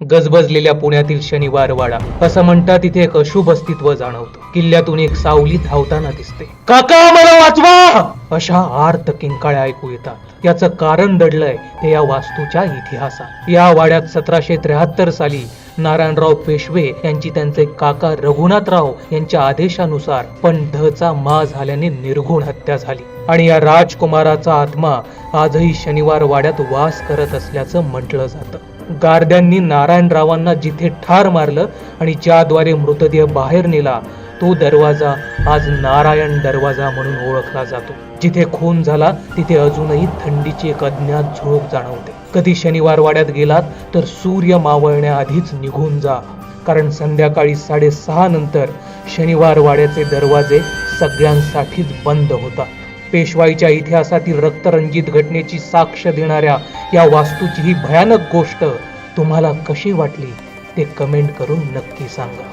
गजबजलेल्या पुण्यातील शनिवार वाडा. असं म्हणतात तिथे एक अशुभ अस्तित्व जाणवतं. किल्ल्यातून एक सावली धावताना दिसते. काका मला वाचवा! अशा आर्त किंकाळ्या ऐकू येतात. याचं कारण दडलंय ते या वास्तूच्या इतिहासात. या वाड्यात सतराशे त्र्याहत्तर साली नारायणराव पेशवे यांची त्यांचे काका रघुनाथराव यांच्या आदेशानुसार पण ढचा मा झाल्याने निर्घुण हत्या झाली. आणि या राजकुमाराचा आत्मा आजही शनिवार वाड्यात वास करत असल्याचं म्हटलं जातं. गार्ड्यांनी नारायणरावांना जिथे ठार मारलं आणि ज्याद्वारे मृतदेह बाहेर नेला तो दरवाजा आज नारायण दरवाजा म्हणून ओळखला जातो. जिथे खून झाला तिथे अजूनही थंडीची एक अज्ञात झोप जाणवते. कधी शनिवार वाड्यात गेलात तर सूर्य मावळण्याआधीच निघून जा. कारण संध्याकाळी साडेसहा नंतर शनिवार वाड्याचे दरवाजे सगळ्यांसाठीच बंद होतात. पेशवाईच्या इतिहासातील रक्तरंजित घटनेची साक्ष देणाऱ्या या वास्तूची ही भयानक गोष्ट तुम्हाला कशी वाटली ते कमेंट करून नक्की सांगा.